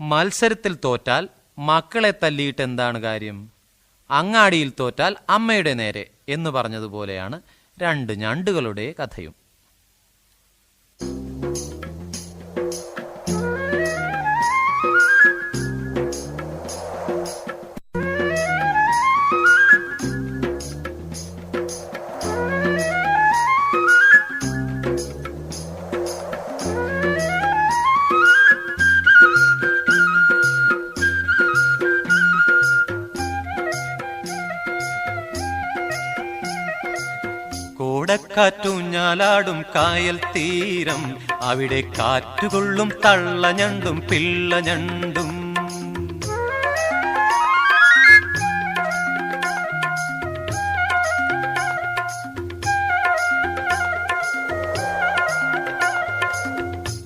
മത്സരത്തിൽ തോറ്റാൽ മക്കളെ തല്ലിയിട്ട് എന്താണ് കാര്യം? അങ്ങാടിയിൽ തോറ്റാൽ അമ്മയുടെ നേരെ എന്ന് പറഞ്ഞതുപോലെയാണ് രണ്ട് ഞണ്ടുകളുടെ കഥയും. കോടക്കാറ്റൂഞ്ഞാലാടും കായൽ തീരം. അവിടെ കാറ്റുകൊള്ളും തള്ളഞ്ഞണ്ടും പിള്ളഞ്ഞണ്ടും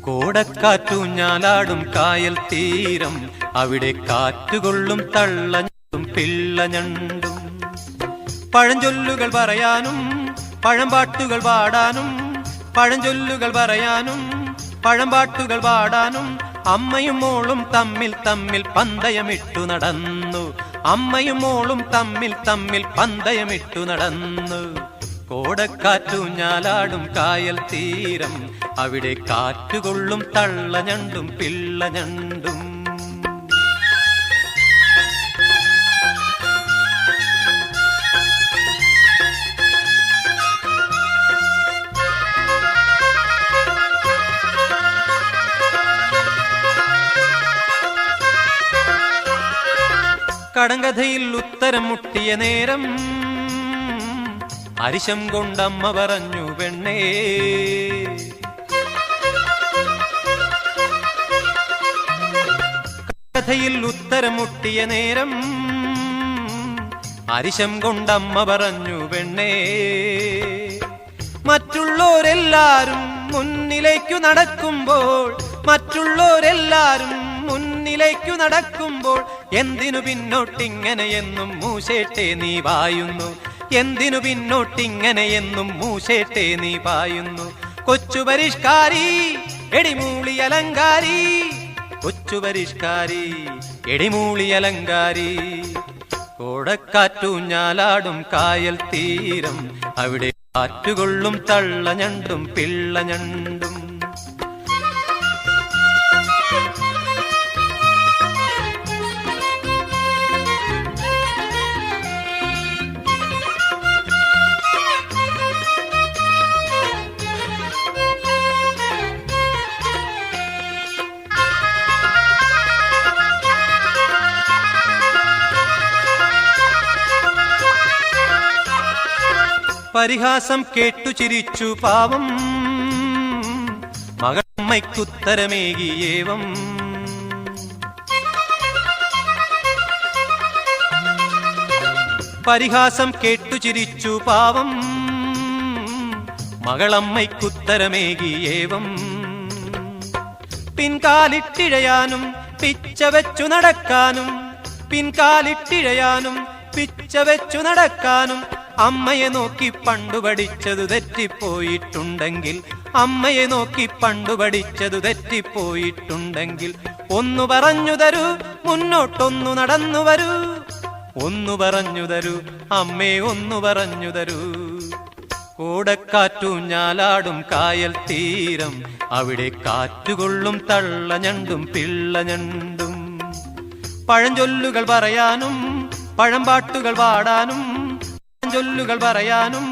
കോടക്കാറ്റൂഞ്ഞാലാടും കായൽ തീരം. അവിടെ കാറ്റുകൊള്ളും തള്ളഞ്ഞണ്ടും പിള്ളഞ്ഞണ്ടും പഴഞ്ചൊല്ലുകൾ പറയാനും പഴംപാട്ടുകൾ പാടാനും പഴഞ്ചൊല്ലുകൾ പറയാനും പഴംപാട്ടുകൾ പാടാനും അമ്മയും മോളും തമ്മിൽ തമ്മിൽ പന്തയമിട്ടു നടന്നു. അമ്മയും മോളും തമ്മിൽ തമ്മിൽ പന്തയമിട്ടു നടന്നു. കോടക്കാറ്റു ഞാലാടും കായൽ തീരം അവിടെ കാറ്റുകൊള്ളും തള്ളഞ്ഞണ്ടും പിള്ളഞ്ഞണ്ടും. കടങ്കഥയിൽ ഉത്തരം മുട്ടിയ നേരം അരിശം കൊണ്ടമ്മ പറഞ്ഞു പെണ്ണേ. കഥയിൽ ഉത്തരം മുട്ടിയ നേരം അരിശം കൊണ്ടമ്മ പറഞ്ഞു പെണ്ണേ. മറ്റുള്ളവരെല്ലാരും മുന്നിലേക്കു നടക്കുമ്പോൾ മറ്റുള്ളോരെല്ലാരും മുന്നിലേക്കു നടക്കുമ്പോൾ എന്തിനു പിന്നോട്ടിങ്ങനെ എന്നും മൂശേട്ടെ നീ പായുന്നു എന്തിനു പിന്നോട്ടിങ്ങനെ എന്നും മൂശേട്ടെ നീ പായുന്നു കൊച്ചു പരിഷ്കാരി എടിമൂളി അലങ്കാരി. കൊച്ചു പരിഷ്കാരി എടിമൂളി അലങ്കാരി. കോടക്കാറ്റൂഞ്ഞാലാടും കായൽ തീരം. അവിടെ കാറ്റുകൊള്ളും തള്ളഞ്ഞണ്ടും പിള്ളഞ്ഞണ്ടും പരിഹാസം കേട്ടു ചിരിച്ചു പാവം. മകമ്മയ്ക്കുത്തരമേകിയേവം പരിഹാസം കേട്ടു ചിരിച്ചു പാവം. മകളമ്മയ്ക്കുത്തരമേകിയേവം പിൻകാലിട്ടിഴയാനും പിച്ച വെച്ചു നടക്കാനും പിൻകാലിട്ടിഴയാനും പിച്ച വെച്ചു നടക്കാനും അമ്മയെ നോക്കി പണ്ടു പഠിച്ചതു തെറ്റിപ്പോയിട്ടുണ്ടെങ്കിൽ അമ്മയെ നോക്കി പണ്ടു പഠിച്ചതു തെറ്റിപ്പോയിട്ടുണ്ടെങ്കിൽ ഒന്നു പറഞ്ഞു തരൂ മുന്നോട്ടൊന്നു നടന്നു വരൂ. ഒന്നു പറഞ്ഞു തരൂ അമ്മേ ഒന്നു പറഞ്ഞു തരൂ. കൂടക്കാറ്റും ഞാലാടും കായൽ തീരം അവിടെ കാറ്റുകൊള്ളും തള്ളഞ്ഞണ്ടും പിള്ളഞ്ഞണ്ടും. പഴഞ്ചൊല്ലുകൾ പറയാനും പഴംപാട്ടുകൾ പാടാനും പഴഞ്ചൊല്ലുകൾ പറയാനും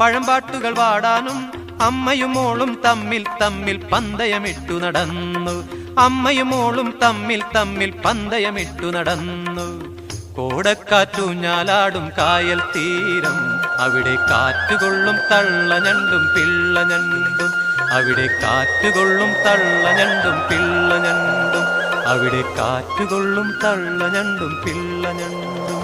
പഴമ്പാട്ടുകൾ പാടാനും അമ്മയും മോളും തമ്മിൽ തമ്മിൽ പന്തയമിട്ടു നടന്നു. അമ്മയും മോളും തമ്മിൽ തമ്മിൽ പന്തയമിട്ടു നടന്നു. കോടക്കാറ്റു ഞാലാടും കായൽ തീരം അവിടെ കാറ്റുകൊള്ളും തള്ളഞ്ഞണ്ടും പിള്ളഞ്ഞണ്ടും. അവിടെ കാറ്റുകൊള്ളും തള്ളഞ്ഞണ്ടും പിള്ളഞ്ഞണ്ടും. അവിടെ കാറ്റുകൊള്ളും തള്ളഞ്ഞണ്ടും പിള്ളഞ്ഞണ്ടും.